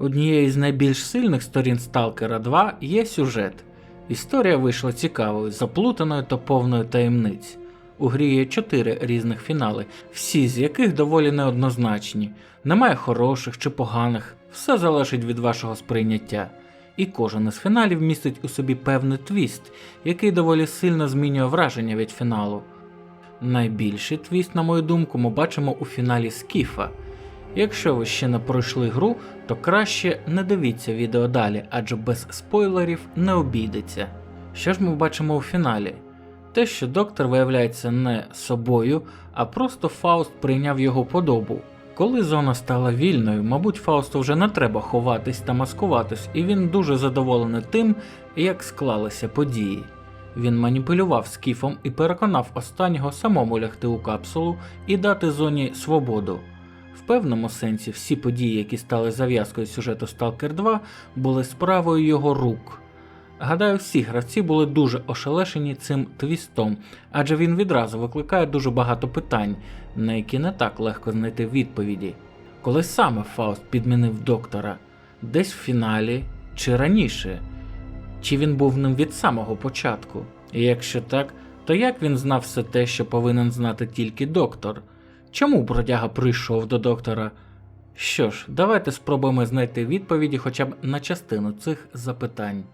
Однією з найбільш сильних сторін Сталкера 2 є сюжет. Історія вийшла цікавою, заплутаною та повною таємниць. У грі є чотири різних фінали, всі з яких доволі неоднозначні. Немає хороших чи поганих, все залежить від вашого сприйняття. І кожен із фіналів містить у собі певний твіст, який доволі сильно змінює враження від фіналу. Найбільший твіст, на мою думку, ми бачимо у фіналі Скіфа. Якщо ви ще не пройшли гру, то краще не дивіться відео далі, адже без спойлерів не обійдеться. Що ж ми бачимо у фіналі? Те, що доктор виявляється не собою, а просто Фауст прийняв його подобу. Коли зона стала вільною, мабуть, Фаусту вже не треба ховатись та маскуватись, і він дуже задоволений тим, як склалися події. Він маніпулював скіфом і переконав останнього самому лягти у капсулу і дати зоні свободу. Певному сенсі всі події, які стали зав'язкою сюжету Stalker 2, були справою його рук. Гадаю, всі гравці були дуже ошелешені цим твістом, адже він відразу викликає дуже багато питань, на які не так легко знайти відповіді. Коли саме Фауст підмінив доктора, десь в фіналі чи раніше, чи він був ним від самого початку? І якщо так, то як він знав все те, що повинен знати тільки доктор? Чому бродяга прийшов до доктора? Що ж, давайте спробуємо знайти відповіді хоча б на частину цих запитань.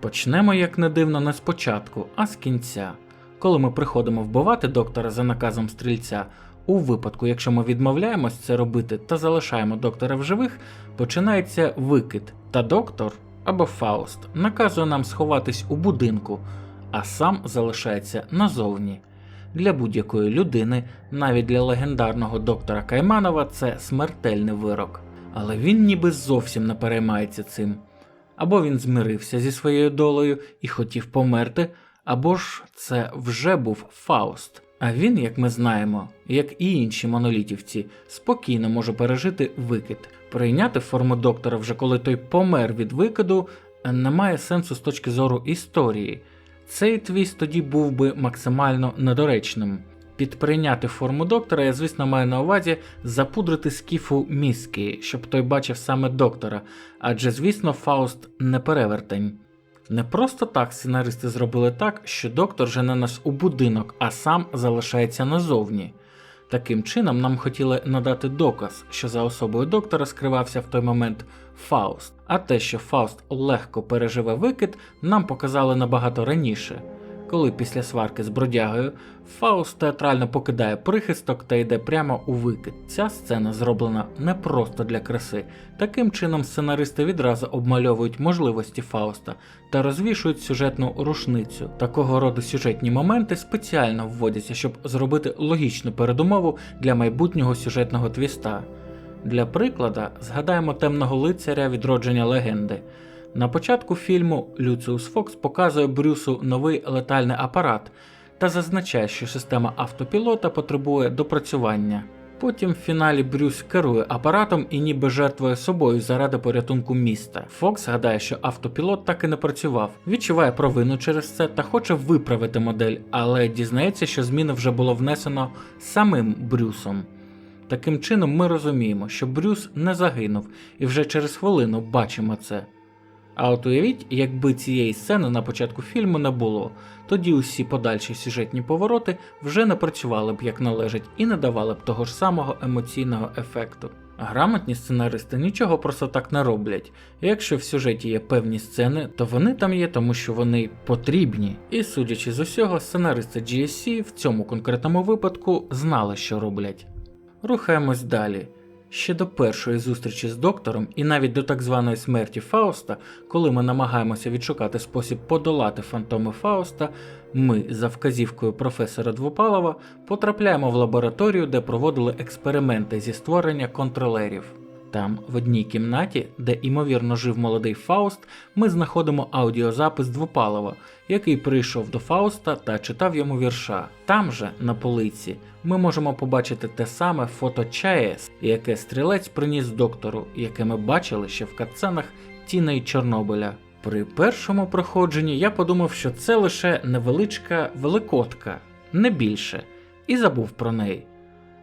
Почнемо, як не дивно, не спочатку, а з кінця. Коли ми приходимо вбивати доктора за наказом стрільця, у випадку, якщо ми відмовляємось це робити та залишаємо доктора в живих, починається викид, та доктор або Фауст наказує нам сховатись у будинку, а сам залишається назовні. Для будь-якої людини, навіть для легендарного доктора Кайманова, це смертельний вирок. Але він ніби зовсім не переймається цим. Або він змирився зі своєю долею і хотів померти, або ж це вже був Фауст. А він, як ми знаємо, як і інші монолітівці, спокійно може пережити викид. Прийняти форму доктора вже коли той помер від викиду, немає сенсу з точки зору історії. Цей твіст тоді був би максимально недоречним. Підприйняти форму доктора, я, звісно, маю на увазі запудрити скіфу мізки, щоб той бачив саме доктора, адже, звісно, Фауст не перевертень. Не просто так сценаристи зробили так, що доктор жене нас у будинок, а сам залишається назовні. Таким чином, нам хотіли надати доказ, що за особою доктора скривався в той момент Фауст, а те, що Фауст легко переживе викид, нам показали набагато раніше. Коли після сварки з бродягою Фауст театрально покидає прихисток та йде прямо у викид. Ця сцена зроблена не просто для краси. Таким чином сценаристи відразу обмальовують можливості Фауста та розвішують сюжетну рушницю. Такого роду сюжетні моменти спеціально вводяться, щоб зробити логічну передумову для майбутнього сюжетного твіста. Для приклада згадаємо темного лицаря відродження легенди. На початку фільму Люціус Фокс показує Брюсу новий летальний апарат та зазначає, що система автопілота потребує допрацювання. Потім в фіналі Брюс керує апаратом і ніби жертвує собою заради порятунку міста. Фокс гадає, що автопілот так і не працював, відчуває провину через це та хоче виправити модель, але дізнається, що зміни вже було внесено самим Брюсом. Таким чином, ми розуміємо, що Брюс не загинув, і вже через хвилину бачимо це. А от уявіть, якби цієї сцени на початку фільму не було, тоді усі подальші сюжетні повороти вже не працювали б як належить і не давали б того ж самого емоційного ефекту. Грамотні сценаристи нічого просто так не роблять. Якщо в сюжеті є певні сцени, то вони там є, тому що вони потрібні. І судячи з усього, сценаристи GSC в цьому конкретному випадку знали, що роблять. Рухаємось далі. Ще до першої зустрічі з доктором і навіть до так званої смерті Фауста, коли ми намагаємося відшукати спосіб подолати фантоми Фауста, ми, за вказівкою професора Двопалова, потрапляємо в лабораторію, де проводили експерименти зі створення контролерів. Там, в одній кімнаті, де імовірно жив молодий Фауст, ми знаходимо аудіозапис Двопалова, який прийшов до Фауста та читав йому вірша. Там же, на полиці, ми можемо побачити те саме фото ЧАЕС, яке стрілець приніс доктору, яке ми бачили ще в катсценах Тіна і Чорнобиля. При першому проходженні я подумав, що це лише невеличка великотка, не більше, і забув про неї.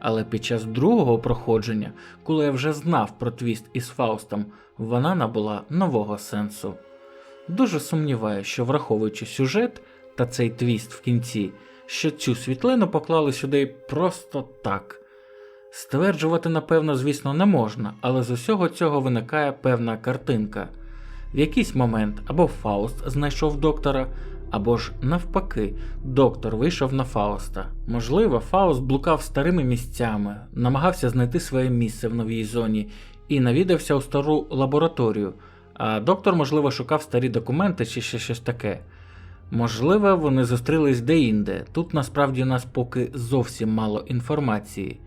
Але під час другого проходження, коли я вже знав про твіст із Фаустом, вона набула нового сенсу. Дуже сумніваюся, що враховуючи сюжет та цей твіст в кінці, що цю світлину поклали сюди просто так. Стверджувати, напевно, звісно, не можна, але з усього цього виникає певна картинка. В якийсь момент або Фауст знайшов доктора, або ж навпаки, доктор вийшов на Фауста. Можливо, Фауст блукав старими місцями, намагався знайти своє місце в новій зоні і навідався у стару лабораторію, а доктор, можливо, шукав старі документи чи ще щось таке. Можливо, вони зустрілись деінде. Тут насправді у нас поки зовсім мало інформації.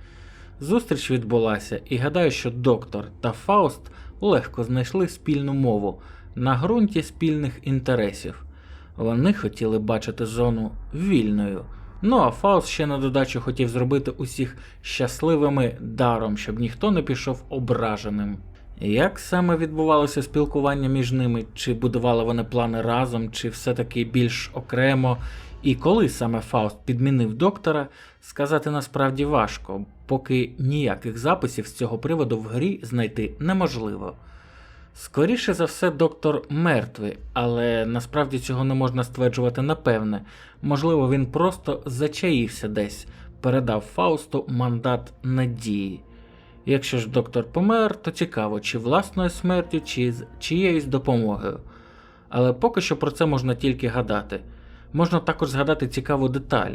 Зустріч відбулася, і гадаю, що доктор та Фауст легко знайшли спільну мову на ґрунті спільних інтересів. Вони хотіли бачити зону вільною. Ну а Фауст ще на додачу хотів зробити усіх щасливими даром, щоб ніхто не пішов ображеним. Як саме відбувалося спілкування між ними, чи будували вони плани разом, чи все-таки більш окремо, і коли саме Фауст підмінив доктора, сказати насправді важко, поки ніяких записів з цього приводу в грі знайти неможливо. Скоріше за все, доктор мертвий, але насправді цього не можна стверджувати напевне. Можливо, він просто зачаївся десь, передав Фаусту мандат надії. Якщо ж доктор помер, то цікаво, чи власною смертю, чи з чиєюсь допомогою. Але поки що про це можна тільки гадати. Можна також згадати цікаву деталь.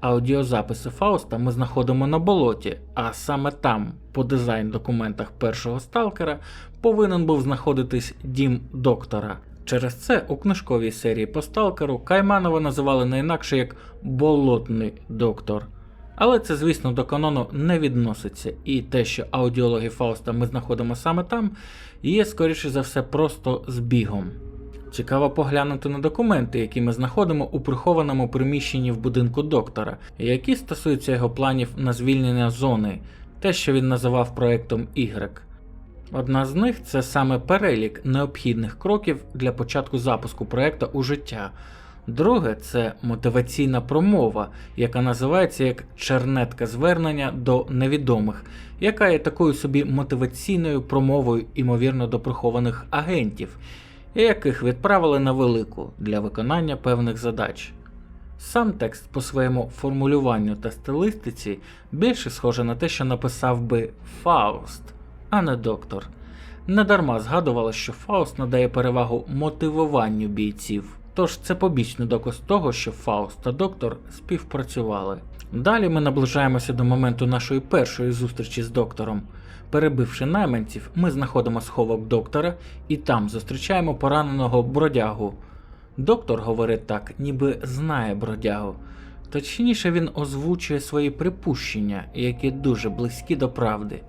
Аудіозаписи Фауста ми знаходимо на болоті, а саме там, по дизайн документах першого сталкера, повинен був знаходитись дім доктора. Через це у книжковій серії по сталкеру Кайманова називали не інакше як болотний доктор. Але це, звісно, до канону не відноситься, і те, що аудіологи Фауста ми знаходимо саме там, є скоріше за все просто збігом. Цікаво поглянути на документи, які ми знаходимо у прихованому приміщенні в будинку доктора, які стосуються його планів на звільнення зони, те, що він називав проектом Y. Одна з них це саме перелік необхідних кроків для початку запуску проекту у життя. Друге це мотиваційна промова, яка називається як чернетка звернення до невідомих, яка є такою собі мотиваційною промовою, імовірно, до прихованих агентів, яких відправили на велику для виконання певних задач. Сам текст по своєму формулюванню та стилистиці більше схоже на те, що написав би Фауст, а не доктор. Недарма згадувало, що Фауст надає перевагу мотивуванню бійців. Тож це побічний доказ того, що Фауст та доктор співпрацювали. Далі ми наближаємося до моменту нашої першої зустрічі з доктором. Перебивши найманців, ми знаходимо сховок доктора і там зустрічаємо пораненого бродягу. Доктор говорить так, ніби знає бродягу. Точніше, він озвучує свої припущення, які дуже близькі до правди.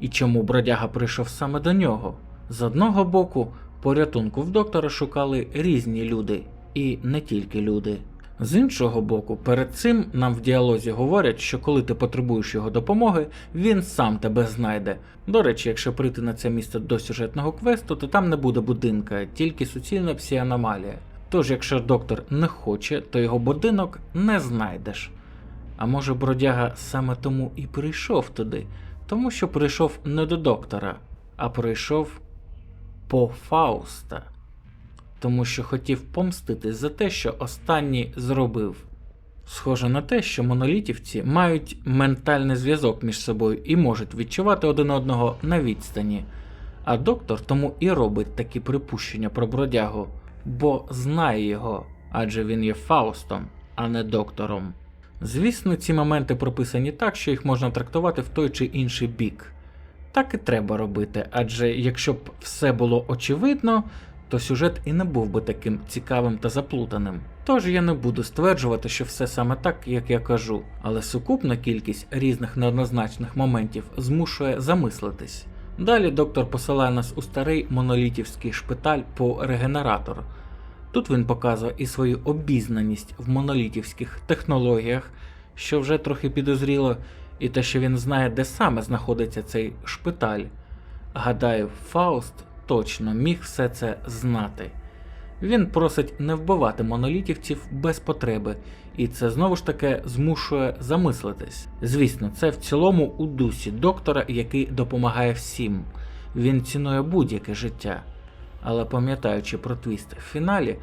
І чому бродяга прийшов саме до нього? З одного боку, порятунку в доктора шукали різні люди, і не тільки люди. З іншого боку, перед цим нам в діалозі говорять, що коли ти потребуєш його допомоги, він сам тебе знайде. До речі, якщо прийти на це місце до сюжетного квесту, то там не буде будинка, тільки суцільна псі-аномалія. Тож, якщо доктор не хоче, то його будинок не знайдеш. А може бродяга саме тому і прийшов туди, тому що прийшов не до доктора, а прийшов по Фауста, тому що хотів помститись за те, що останній зробив. Схоже на те, що монолітівці мають ментальний зв'язок між собою і можуть відчувати один одного на відстані. А доктор тому і робить такі припущення про бродягу, бо знає його, адже він є Фаустом, а не доктором. Звісно, ці моменти прописані так, що їх можна трактувати в той чи інший бік. Так і треба робити, адже якщо б все було очевидно, то сюжет і не був би таким цікавим та заплутаним. Тож я не буду стверджувати, що все саме так, як я кажу, але сукупна кількість різних неоднозначних моментів змушує замислитись. Далі доктор посилає нас у старий монолітівський шпиталь по регенератор. Тут він показує і свою обізнаність в монолітівських технологіях, що вже трохи підозріло, і те, що він знає, де саме знаходиться цей шпиталь. Гадаю, Фауст точно міг все це знати. Він просить не вбивати монолітівців без потреби, і це знову ж таки змушує замислитись. Звісно, це в цілому у дусі доктора, який допомагає всім. Він цінує будь-яке життя. Але пам'ятаючи про твіст в фіналі,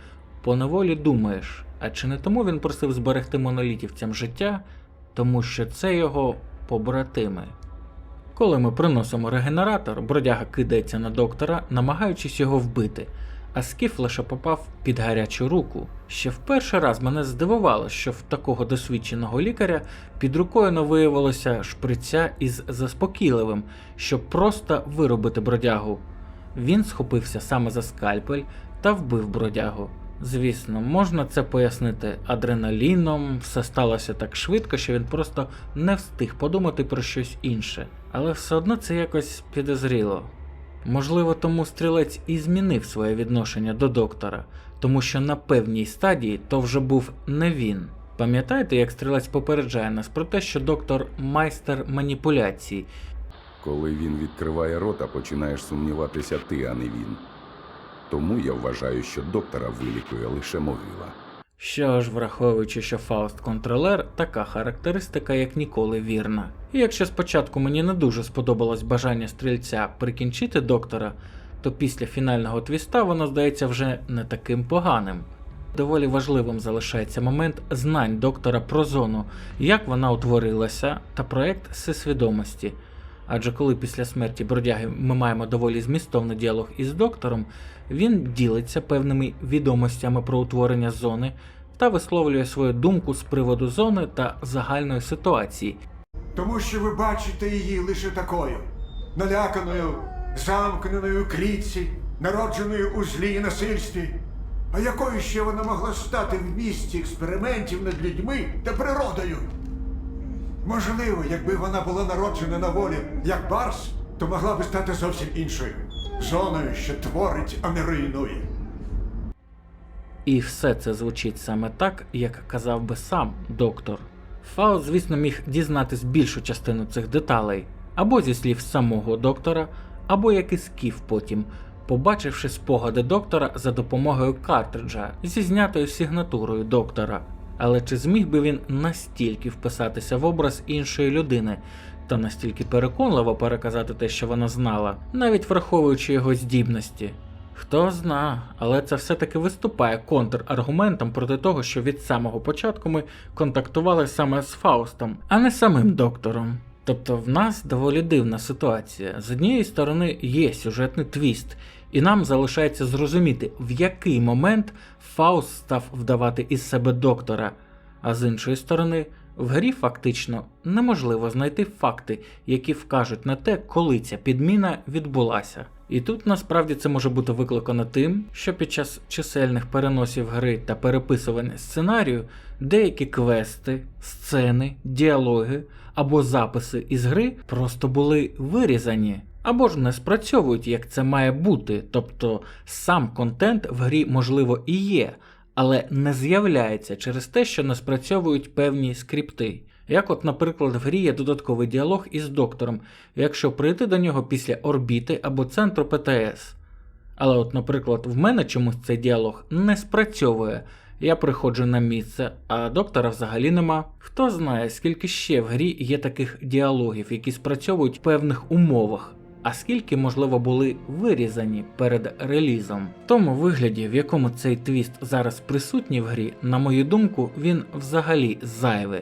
поневолі думаєш, а чи не тому він просив зберегти монолітівцям життя, тому що це його побратими. Коли ми приносимо регенератор, бродяга кидається на доктора, намагаючись його вбити, а скіф лише попав під гарячу руку. Ще в перший раз мене здивувало, що в такого досвідченого лікаря під рукою не виявилося шприця із заспокійливим, щоб просто виробити бродягу. Він схопився саме за скальпель та вбив бродягу. Звісно, можна це пояснити адреналіном, все сталося так швидко, що він просто не встиг подумати про щось інше, але все одно це якось підозріло. Можливо, тому стрілець і змінив своє відношення до доктора, тому що на певній стадії то вже був не він. Пам'ятаєте, як стрілець попереджає нас про те, що доктор майстер маніпуляцій, Коли він відкриває рота, починаєш сумніватися ти, а не він. Тому я вважаю, що доктора вилікує лише могила. Що ж, враховуючи, що Фауст контролер, така характеристика як ніколи вірна. І якщо спочатку мені не дуже сподобалось бажання стрільця прикінчити доктора, то після фінального твіста воно здається вже не таким поганим. Доволі важливим залишається момент знань доктора про зону, як вона утворилася, та проект всесвідомості. Адже коли після смерті бродяги ми маємо доволі змістовний діалог із доктором, він ділиться певними відомостями про утворення зони та висловлює свою думку з приводу зони та загальної ситуації. Тому що ви бачите її лише такою, наляканою, замкненою в клітці, народженою у злі і насильстві. А якою ще вона могла стати в місці експериментів над людьми та природою? Можливо, якби вона була народжена на волі як барс, то могла би стати зовсім іншою зоною, що творить, а не руйнує. І все це звучить саме так, як казав би сам доктор. Фауст, звісно, міг дізнатись більшу частину цих деталей, або зі слів самого доктора, або як і скіф потім, побачивши спогади доктора за допомогою картриджа зі знятою сигнатурою доктора. Але чи зміг би він настільки вписатися в образ іншої людини та настільки переконливо переказати те, що вона знала, навіть враховуючи його здібності? Хто зна, але це все-таки виступає контраргументом проти того, що від самого початку ми контактували саме з Фаустом, а не самим доктором. Тобто в нас доволі дивна ситуація. З однієї сторони є сюжетний твіст, і нам залишається зрозуміти, в який момент Фауст став вдавати із себе доктора, а з іншої сторони, в грі фактично неможливо знайти факти, які вкажуть на те, коли ця підміна відбулася. І тут насправді це може бути викликано тим, що під час чисельних переносів гри та переписування сценарію деякі квести, сцени, діалоги або записи із гри просто були вирізані. Або ж не спрацьовують, як це має бути, тобто сам контент в грі можливо і є, але не з'являється через те, що не спрацьовують певні скрипти. Як от, наприклад, в грі є додатковий діалог із доктором, якщо прийти до нього після орбіти або центру ПТС. Але, от, наприклад, в мене чомусь цей діалог не спрацьовує. Я приходжу на місце, а доктора взагалі нема. Хто знає, скільки ще в грі є таких діалогів, які спрацьовують в певних умовах, а скільки, можливо, були вирізані перед релізом. В тому вигляді, в якому цей твіст зараз присутній в грі, на мою думку, він взагалі зайвий.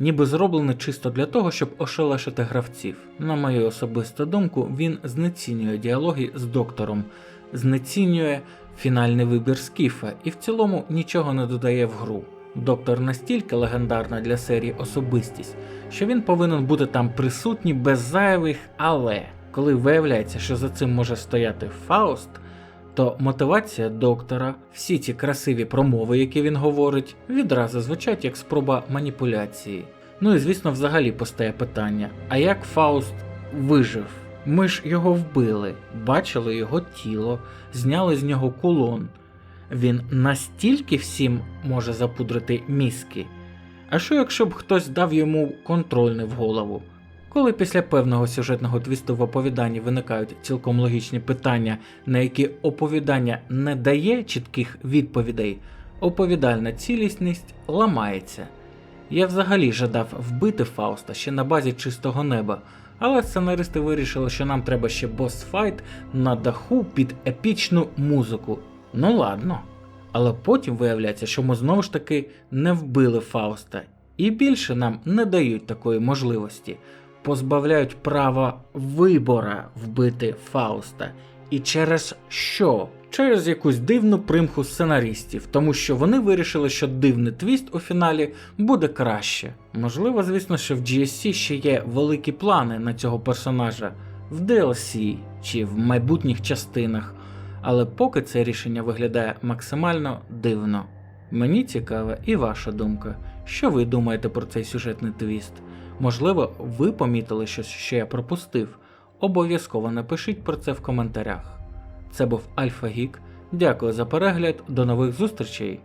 Ніби зроблений чисто для того, щоб ошелешити гравців. На мою особисту думку, він знецінює діалоги з доктором, знецінює фінальний вибір Скіфа і в цілому нічого не додає в гру. Доктор настільки легендарна для серії особистість, що він повинен бути там присутній без зайвих, але коли виявляється, що за цим може стояти Фауст, то мотивація доктора, всі ці красиві промови, які він говорить, відразу звучать як спроба маніпуляції. Ну і звісно, взагалі постає питання: а як Фауст вижив? Ми ж його вбили, бачили його тіло, зняли з нього кулон. Він настільки всім може запудрити мізки. А що якщо б хтось дав йому контрольний в голову? Коли після певного сюжетного твісту в оповіданні виникають цілком логічні питання, на які оповідання не дає чітких відповідей, оповідальна цілісність ламається. Я взагалі жадав вбити Фауста ще на базі чистого неба, але сценаристи вирішили, що нам треба ще босс-файт на даху під епічну музику. Ну ладно. Але потім виявляється, що ми знову ж таки не вбили Фауста, і більше нам не дають такої можливості, позбавляють права вибора вбити Фауста. І через що? Через якусь дивну примху сценаристів, тому що вони вирішили, що дивний твіст у фіналі буде краще. Можливо, звісно, що в GSC ще є великі плани на цього персонажа в DLC чи в майбутніх частинах, але поки це рішення виглядає максимально дивно. Мені цікава і ваша думка. Що ви думаєте про цей сюжетний твіст? Можливо, ви помітили щось, що я пропустив. Обов'язково напишіть про це в коментарях. Це був Альфа Гік. Дякую за перегляд, до нових зустрічей!